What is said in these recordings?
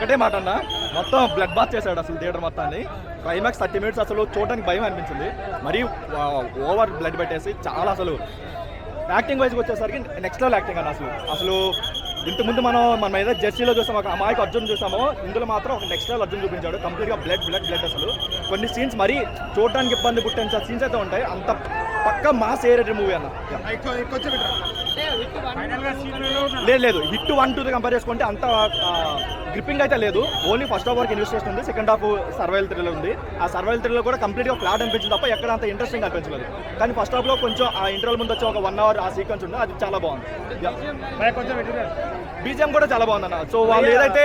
ఒకటే మాట అన్న మొత్తం బ్లడ్ బాత్ చేశాడు అసలు థియేటర్ మొత్తాన్ని. క్లైమాక్స్ థర్టీ మినిట్స్ అసలు చూడడానికి భయం అనిపించింది. మరీ ఓవర్ బ్లడ్ పెట్టేసి చాలా అసలు. యాక్టింగ్ వైజ్కి వచ్చేసరికి నెక్స్ట్ లెవెల్ యాక్టింగ్ అన్న అసలు. అసలు ఇంతకుముందు మనం మనం ఏదో జెర్సీలో చూసాం ఒక అమ్మాయికి అర్జున్ చూసామో ఇందులో మాత్రం ఒక నెక్స్ట్ లెవెల్ అర్జున్ చూపించాడు. కంప్లీట్గా బ్లడ్ బ్లడ్ బ్లడ్ అసలు. కొన్ని సీన్స్ మరీ చూడడానికి ఇబ్బంది పుట్టించే సీన్స్ అయితే ఉంటాయి. అంత పక్క మాస్ ఏరేటెడ్ మూవీ అన్న. లేదు లేదు. హిట్ వన్ టూ కంపేర్ చేసుకుంటే అంత గ్రిప్పింగ్ అయితే లేదు. ఓన్లీ ఫస్ట్ హాఫ్ వరకు ఇన్వెస్టేషన్ ఉంది సెకండ్ హాఫ్ సర్వైల్ థ్రిల్లర్ ఉంది. ఆ సర్వైల్ థ్రిల్లర్ కూడా కంప్లీట్గా ఫ్లాట్ అనిపించింది తప్ప ఎక్కడ అంత ఇంట్రెస్టింగ్ అనిపించలేదు. కానీ ఫస్ట్ హాఫ్లో కొంచెం ఆ ఇంటర్వల్ ముందు వచ్చి ఒక వన్ అవర్ ఆ సీక్వెన్స్ ఉంది అది చాలా బాగుంది. బీజిఎం కూడా చాలా బాగుంది అన్న సో వాళ్ళు ఏదైతే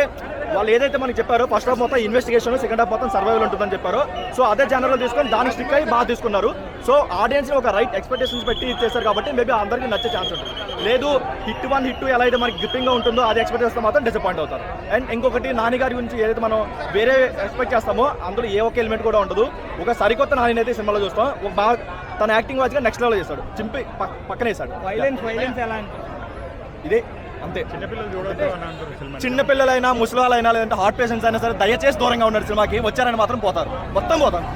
వాళ్ళు ఏదైతే మనకి చెప్పారో ఫస్ట్ హాఫ్ మొత్తం ఇన్వెస్టిగేషన్ సెకండ్ హాఫ్ మొత్తం సర్వైవల్ ఉంటుందని చెప్పారో. సో అదే జనరల్ తీసుకొని దానికి స్టిక్ అయ్యి బాగా తీసుకున్నారు. సో ఆడియన్స్ ఒక రైట్ ఎక్స్పెక్టేషన్స్ పెట్టి చేశారు కాబట్టి మేబీ అందరికీ నచ్చే ఛాన్స్ ఉంటుంది. లేదు హిట్ వన్ హిట్ ఎలా అయితే మనకి గ్రిప్పింగ్గా ఉంటుందో అది ఎక్స్పెక్ట్ చేస్తే మాత్రం డిసప్పాయింట్ అవుతారు. అండ్ ఇంకొకటి నాని గారి గురించి ఏదైతే మనం వేరే ఎక్స్పెక్ట్ చేస్తామో అందులో ఏ ఒక్క ఎలిమెంట్ కూడా ఉండదు. ఒక సరికొత్త నాని అయితే సినిమాలో చూస్తాం. ఒక బాగా తన యాక్టింగ్ వాచ్గా నెక్స్ట్ లెవెల్ చేస్తాడు. చింపి పక్- పక్కనే వేసాడు వైలెన్స్ వైలెన్స్ ఎలా ఇదే అంతే. చిన్నపిల్లలు చూడొద్దు అని అంటారు సినిమా చిన్న పిల్లలైనా ముసలి వాళ్ళైనా లేదంటే హార్ట్ పేషెంట్స్ అయినా సరే దయచేసి దూరంగా ఉన్నారు సినిమాకి. వచ్చారని మాత్రం పోతారు. మొత్తం పోతారు.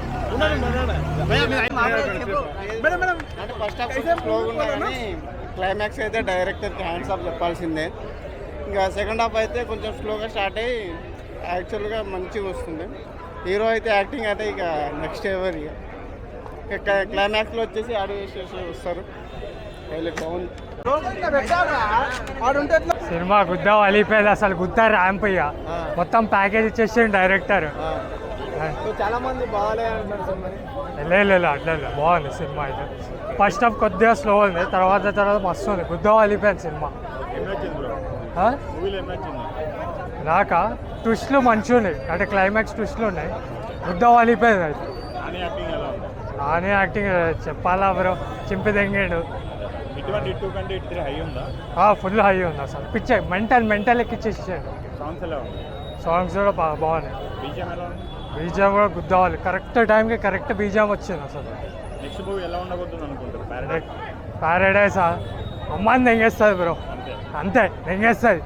అంటే ఫస్ట్ హాఫ్ స్లోగా క్లైమాక్స్ అయితే డైరెక్టర్కి హ్యాండ్స్ ఆఫ్ చెప్పాల్సిందే. ఇంకా సెకండ్ హాఫ్ అయితే కొంచెం స్లోగా స్టార్ట్ అయ్యి యాక్చువల్గా మంచిగా వస్తుంది. హీరో అయితే యాక్టింగ్ అయితే ఇక నెక్స్ట్ ఎవర్? ఇక ఇక క్లైమాక్స్లో వచ్చేసి ఆడి వేసేసి వస్తారు. సినిమా గుద్ద వలిపోయేది అసలు గుద్ద ర్యాంప్ ఇక. మొత్తం ప్యాకేజ్ ఇచ్చేసిండు డైరెక్టర్ చాలా మంది లేదు అట్లా లేదు. బాగుంది సినిమా అయితే. ఫస్ట్ హాఫ్ కొద్దిగా స్లో ఉంది తర్వాత తర్వాత మస్తు ఉంది. గుద్ద వలిపోయింది సినిమా. నాకా? ట్విస్ట్లు మంచిగా ఉన్నాయి. అంటే క్లైమాక్స్ ట్విస్ట్లు ఉన్నాయి. గుద్ద వలిపోయింది అయితే. నాని యాక్టింగ్ చెప్పాలా బ్రో చింపి తెంగాడు. ఇటువంటి టూ కంటే ఇటు హై ఉందా? ఫుల్ హై ఉంది అసలు పిచ్చే మెంటల్ మెంటల్ ఎక్కిచ్చేసాడు సాంగ్స్ ఎలా సాంగ్స్ కూడా బా బాగున్నాయి. బీజిఎం ఎలా ఉంది? బీజం కూడా గుద్దవాలి కరెక్ట్ టైంకి కరెక్ట్ బీజం వచ్చింది అసలు. నెక్స్ట్ మూవీ ఎలా ఉండబోతుంది అనుకుంటారు? ప్యారడైజ్ ప్యారడైస్ అమ్మాయిని తెంగేస్తుంది బ్రో. అంతే. అంతే తెంగేస్తుంది